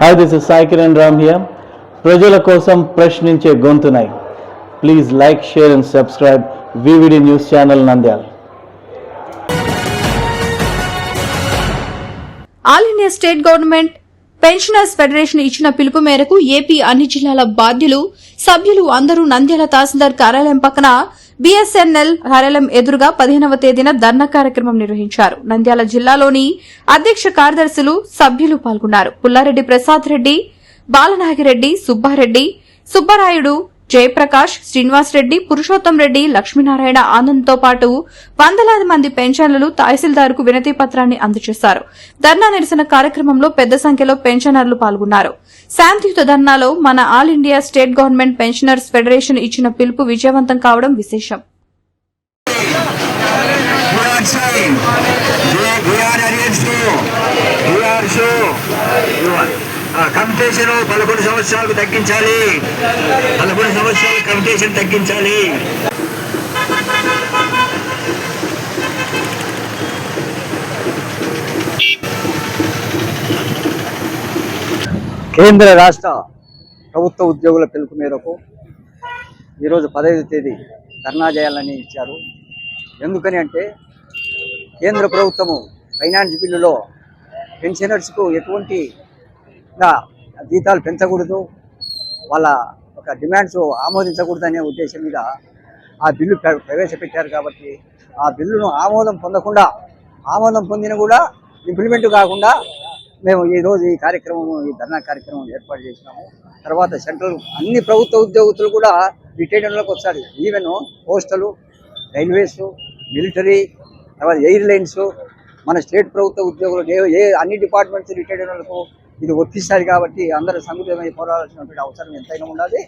Hi this is Sai Kiran Ram here ప్రజల కోసం ప్రశ్నించే గొంతునై. Please like share and subscribe VVD news channel Nandyal all India state government pensioners federation ఇచ్చిన పిలుపు మేరకు AP అన్ని జిల్లాల బాధ్యులు సభ్యులు అందరూ నంద్యాల తహసీల్దార్ కార్యాలయం పక్కన బీఎస్ఎన్ఎల్ కార్యాలయం ఎదురుగా పదిహేనవ తేదీన ధర్నా కార్యక్రమం నిర్వహించారు. నంద్యాల జిల్లాలోని అధ్యక్ష కార్యదర్శులు సభ్యులు పాల్గొన్నారు. పుల్లారెడ్డి ప్రసాద్ రెడ్డి బాలనాగిరెడ్డి సుబ్బారెడ్డి సుబ్బరాయుడు జయప్రకాష్ శ్రీనివాస్ రెడ్డి పురుషోత్తం రెడ్డి లక్ష్మీనారాయణ ఆనంద్తో పాటు వందలాది మంది పెన్షన్లు తహసీల్దార్కు వినతి పత్రాన్ని అందజేశారు. ధర్నా నిరసన కార్యక్రమంలో పెద్ద సంఖ్యలో పెన్షనర్లు పాల్గొన్నారు. శాంతియుత ధర్నాలో మన all India state government pensioners federation ఇచ్చిన పిలుపు విజయవంతం కావడం విశేషం. We are కమిటేషన్ పదకొండు సంవత్సరాలకు తగ్గించాలి. పదకొండు సంవత్సరాలు కమిటేషన్ తగ్గించాలి. కేంద్ర రాష్ట్ర ప్రభుత్వ ఉద్యోగుల పిలుపు మేరకు ఈరోజు పదహైదు తేదీ ధర్నా చేయాలని ఇచ్చారు. ఎందుకని అంటే కేంద్ర ప్రభుత్వము ఫైనాన్స్ బిల్లులో పెన్షనర్స్కు ఎటువంటి ఇంకా జీతాలు పెంచకూడదు వాళ్ళ ఒక డిమాండ్స్ ఆమోదించకూడదు అనే ఉద్దేశం మీద ఆ బిల్లు ప్రవేశపెట్టారు కాబట్టి ఆ బిల్లును ఆమోదం పొందకుండా ఆమోదం పొందిన కూడా ఇంప్లిమెంట్ కాకుండా మేము ఈరోజు ఈ కార్యక్రమం ఈ ధర్నా కార్యక్రమం ఏర్పాటు చేసినాము. తర్వాత సెంట్రల్ అన్ని ప్రభుత్వ ఉద్యోగులు కూడా రిటైర్మెంట్లోకి వచ్చారు ఈవెన్ పోస్టలు రైల్వేస్ మిలిటరీ తర్వాత ఎయిర్లైన్స్ మన స్టేట్ ప్రభుత్వ ఉద్యోగులు ఏ- ఏ అన్ని డిపార్ట్మెంట్స్ రిటైర్మెంట్లకు ఇది వర్తిస్తారు కాబట్టి అందరూ సంఘటితమై పోరాడాల్సినటువంటి అవసరం ఎంతైనా ఉండాలి.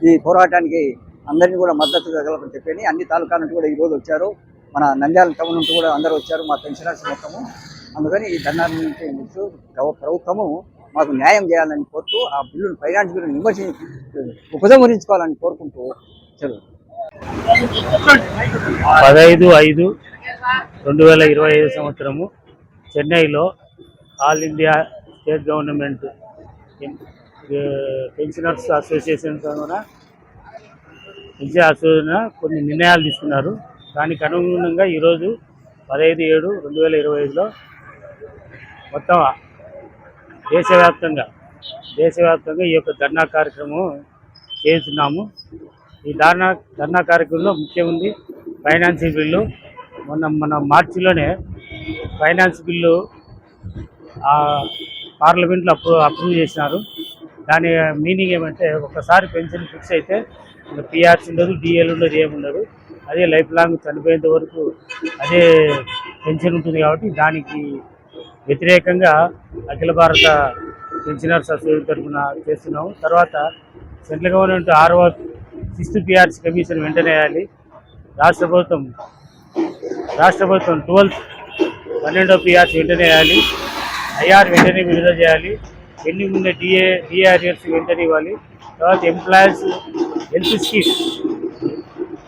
ఈ పోరాటానికి అందరినీ కూడా మద్దతు కలపని చెప్పని అన్ని తాలూకా నుండి కూడా ఈరోజు వచ్చారు. మన నంద్యాల టౌన్ నుండి కూడా అందరూ వచ్చారు. మా పెన్షనర్స్ మొత్తము. అందుకని ఈ ధర్నా నుంచి ప్రభుత్వము మాకు న్యాయం చేయాలని కోరుతూ ఆ బిల్లును ఫైనాన్స్ బిల్లును విమర్శి ఉపసంహరించుకోవాలని కోరుకుంటూ చదువు పదహైదు ఐదు రెండు వేల ఇరవై ఐదు సంవత్సరము చెన్నైలో all India state government pensioners association తరఫున విద్యా అసోసియేషన్ కొన్ని నిర్ణయాలు తీసుకున్నారు. దానికి అనుగుణంగా ఈరోజు పదహైదు ఏడు రెండు వేల ఇరవై ఐదులో మొత్తం దేశవ్యాప్తంగా దేశవ్యాప్తంగా ఈ యొక్క ధర్నా కార్యక్రమం చేస్తున్నాము. ఈ ధర్నా ధర్నా కార్యక్రమంలో ముఖ్యమంది ఫైనాన్షియల్ ఫైనాన్స్ బిల్లు. మొన్న మన మార్చిలోనే ఫైనాన్స్ బిల్లు పార్లమెంట్లో అప్రూవ్ అప్రూవ్ చేసినారు. దాని మీనింగ్ ఏమంటే ఒకసారి పెన్షన్ ఫిక్స్ అయితే పిఆర్సీ ఉండదు డిఎల్ ఉండదు ఏముండదు అదే లైఫ్ లాంగ్ చనిపోయేంత వరకు అదే పెన్షన్ ఉంటుంది కాబట్టి దానికి వ్యతిరేకంగా అఖిల భారత పెన్షనర్స్ అసోసియేషన్ తరఫున చేస్తున్నాము. తర్వాత సెంట్రల్ గవర్నమెంట్ ఆరవ సిక్స్త్ పిఆర్సీ కమిషన్ వెంటనే వేయాలి. రాష్ట్ర ప్రభుత్వం రాష్ట్ర ప్రభుత్వం ట్వెల్త్ పన్నెండో పిఆర్సీ వెంటనే వేయాలి. ఐఆర్ వెంటనే విడుదల చేయాలి. పెండింగ్ ఉన్న డిఏ డిఆర్ఎస్ వెంటనే ఇవ్వాలి. తర్వాత ఎంప్లాయీస్ హెల్త్ స్కీమ్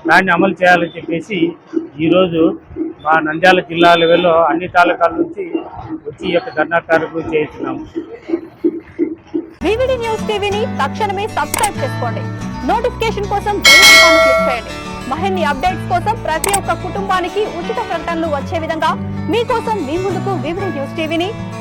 దాన్ని అమలు చేయాలని చెప్పేసి ఈరోజు మా నంద్యాల జిల్లా లెవెల్లో అన్ని తాలూకాల నుంచి వచ్చి ఈ యొక్క ధర్నా కార్యక్రమం చేస్తున్నాము. వివిడి న్యూస్ టీవీని తక్షణమే సబ్స్క్రైబ్ చేసుకోండి. నోటిఫికేషన్ కోసం బెల్ ఐకాన్ క్లిక్ చేయండి. మరిన్ని అప్డేట్స్ కోసం ప్రతి ఒక్క కుటుంబానికి ఉచిత ప్రకటనలు వచ్చే విధంగా మీకోసం మీ ముందుకు వివిడి న్యూస్ టీవీని